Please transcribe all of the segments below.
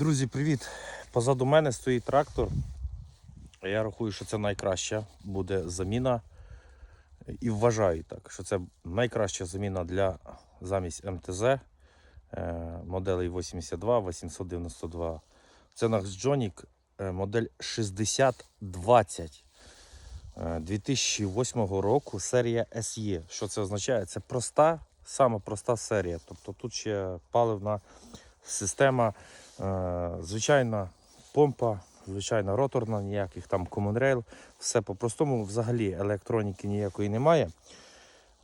Друзі, привіт! Позаду мене стоїть трактор. Я рахую, що це найкраща буде заміна. І вважаю так, що це найкраща заміна для замість МТЗ е, моделей 82, 892. Це наш Джонік е, модель 6020 е, 2008 року серія SE. Що це означає? Це проста, сама проста серія. Тобто тут ще паливна система, е, звичайна помпа, звичайна роторна, ніяких там rail. Все по-простому, взагалі електроніки ніякої немає.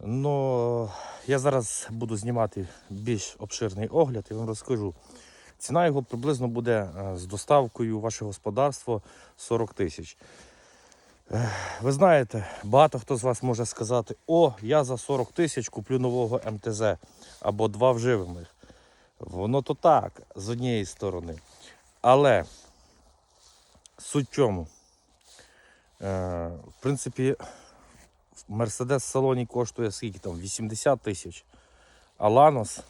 Ну, я зараз буду знімати більш обширний огляд і вам розкажу. Ціна його приблизно буде е, з доставкою у ваше господарство 40 тисяч. Ви знаєте, багато хто з вас може сказати: о, я за 40 тисяч куплю нового МТЗ або два вживаних. Воно то так, з однієї сторони. Але суть в чому? Е, в принципі, Мерседес в салоні коштує скільки там? 80 тисяч. А Ланос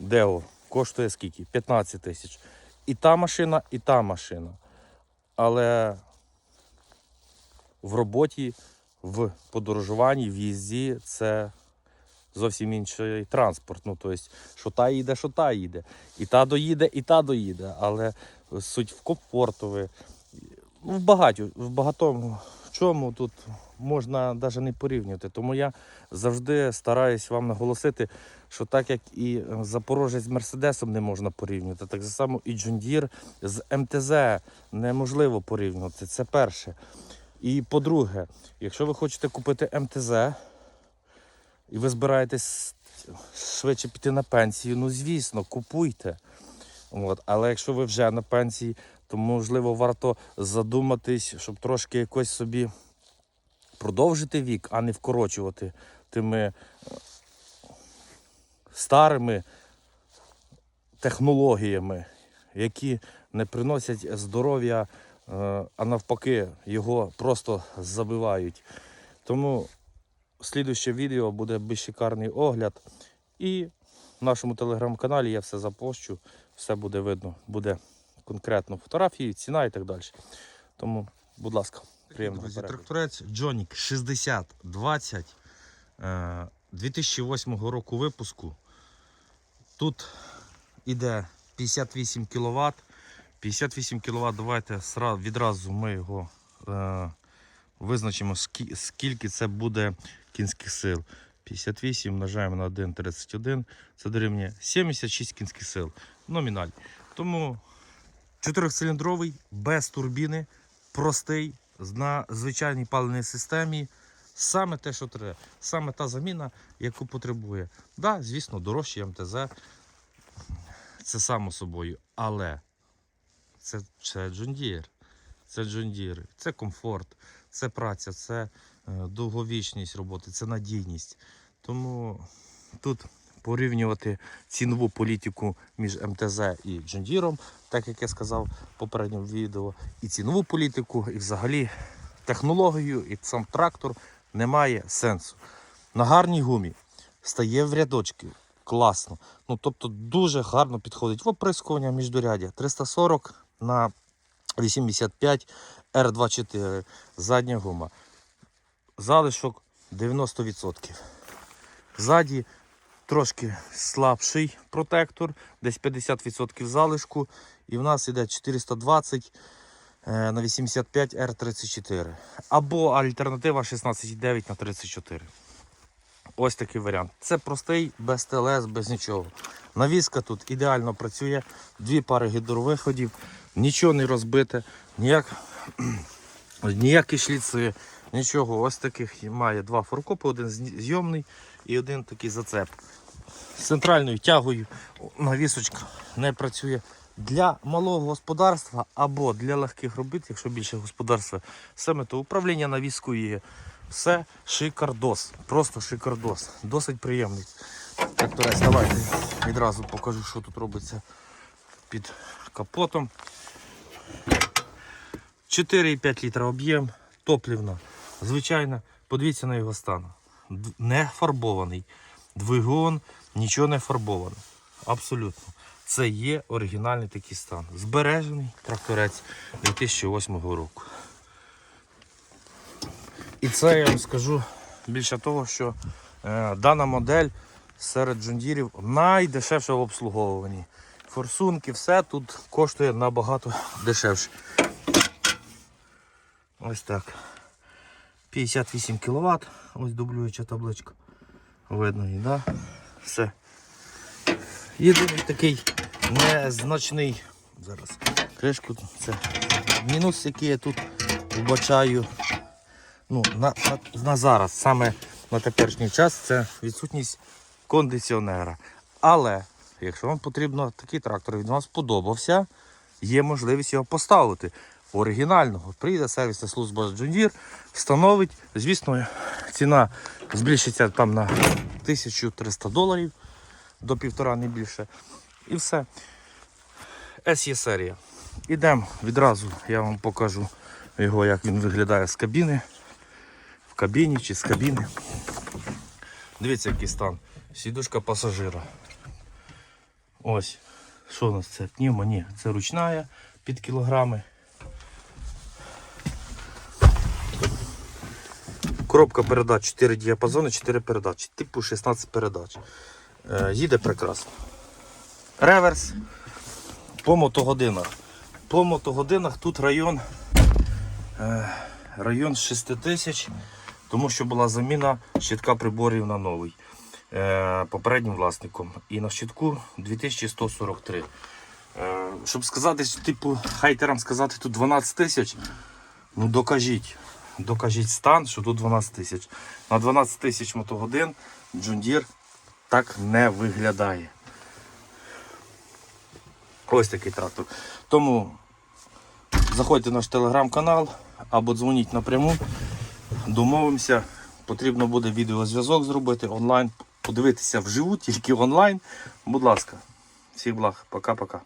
Део коштує скільки? 15 тисяч. І та машина, і та машина. Але в роботі, в подорожуванні, в їзді це зовсім інший транспорт. Ну, тобто, що та їде, що та їде. І та доїде, і та доїде. Але суть в комфортові. Ну, в багатю, в багатому чому тут можна навіть не порівнювати. Тому я завжди стараюсь вам наголосити, що так як і Запорожець з Мерседесом не можна порівнювати, так само і Джундір з МТЗ неможливо порівнювати. Це перше. І по-друге, якщо ви хочете купити МТЗ і ви збираєтесь швидше піти на пенсію, ну звісно, купуйте. От. Але якщо ви вже на пенсії, то можливо варто задуматись, щоб трошки якось собі продовжити вік, а не вкорочувати тими е, старими технологіями, які не приносять здоров'я, е, а навпаки, його просто забивають. Тому слідуще відео буде більш шикарний огляд. І в нашому телеграм-каналі я все запощу, все буде видно, буде конкретно фотографії, ціна і так далі. Тому, будь ласка, приємного Друзі, тракторець Джонік 6020 Е, 2008 року випуску. Тут іде 58 кВт. 58 кВт, давайте відразу ми його е, визначимо, скільки це буде кінських сил. 58 множаємо на 1,31, це дорівнює 76 кінських сил. Номінальний. Тому чотирьохциліндровий, без турбіни, простий, на звичайній паливній системі. Саме те, що треба, саме та заміна, яку потребує. Да, звісно, дорожчий МТЗ, це само собою, але це, це Джундір, це Джундір, це комфорт, це праця, це е, довговічність роботи, це надійність. Тому тут порівнювати цінову політику між МТЗ і Джундіром, так як я сказав в попередньому відео, і цінову політику, і взагалі технологію, і сам трактор немає сенсу. На гарній гумі стає в рядочки. Класно. Ну, тобто дуже гарно підходить в оприскування міждурядя. 340 на 85 R24. Задня гума. Залишок 90%. Ззаді трошки слабший протектор, десь 50% залишку. І в нас іде 420 е, на 85 R34. Або альтернатива 16,9 на 34. Ось такий варіант. Це простий, без ТЛС, без нічого. Навіска тут ідеально працює, дві пари гідровиходів, нічого не розбите, ніяк, ніякі шліци, нічого. Ось таких має два форкопи, один зйомний і один такий зацеп. З центральною тягою навісочка не працює. Для малого господарства або для легких робіт, якщо більше господарства, саме то управління навіскою є. Все шикардос. Просто шикардос. Досить приємний. Тракторець, давайте відразу покажу, що тут робиться під капотом. 4,5 літра об'єм, топлівна. Звичайно, подивіться на його стан. Не фарбований. Двигун, нічого не фарбовано. Абсолютно. Це є оригінальний такий стан. Збережений тракторець 2008 року. І це я вам скажу більше того, що е, дана модель серед джундірів найдешевша в обслуговуванні. Форсунки, все тут коштує набагато дешевше. Ось так. 58 кВт. Ось дублююча табличка. Видно її, да? Все. Єдиний такий незначний. Зараз кришку. Це мінус, який я тут вбачаю. Ну, на, на, на зараз, саме на теперішній час, це відсутність кондиціонера. Але, якщо вам потрібно такий трактор, він вам сподобався, є можливість його поставити. Оригінального. Прийде сервісна служба Deere, встановить. Звісно, ціна збільшиться там на 1300 доларів до півтора, не більше. І все. SE серія. Ідемо відразу, я вам покажу його, як він виглядає з кабіни. Кабіні чи з кабіни. Дивіться, який стан. Сідушка пасажира. Ось. Що у нас це? Пневмо? Ні, це ручна під кілограми. Коробка передач 4 діапазони, 4 передачі. Типу 16 передач. Е, їде прекрасно. Реверс по мотогодинах. По мотогодинах тут район, е, район 6 тисяч, тому що була заміна щитка приборів на новий е, попереднім власником. І на щитку 2143. Е, щоб сказати, типу, хайтерам сказати тут 12 тисяч, ну докажіть. Докажіть стан, що тут 12 тисяч. На 12 тисяч мотогодин Deere так не виглядає. Ось такий трактор. Тому заходьте в наш телеграм-канал або дзвоніть напряму, домовимося. Потрібно буде відеозв'язок зробити онлайн, подивитися вживу, тільки онлайн. Будь ласка, всіх благ, пока-пока.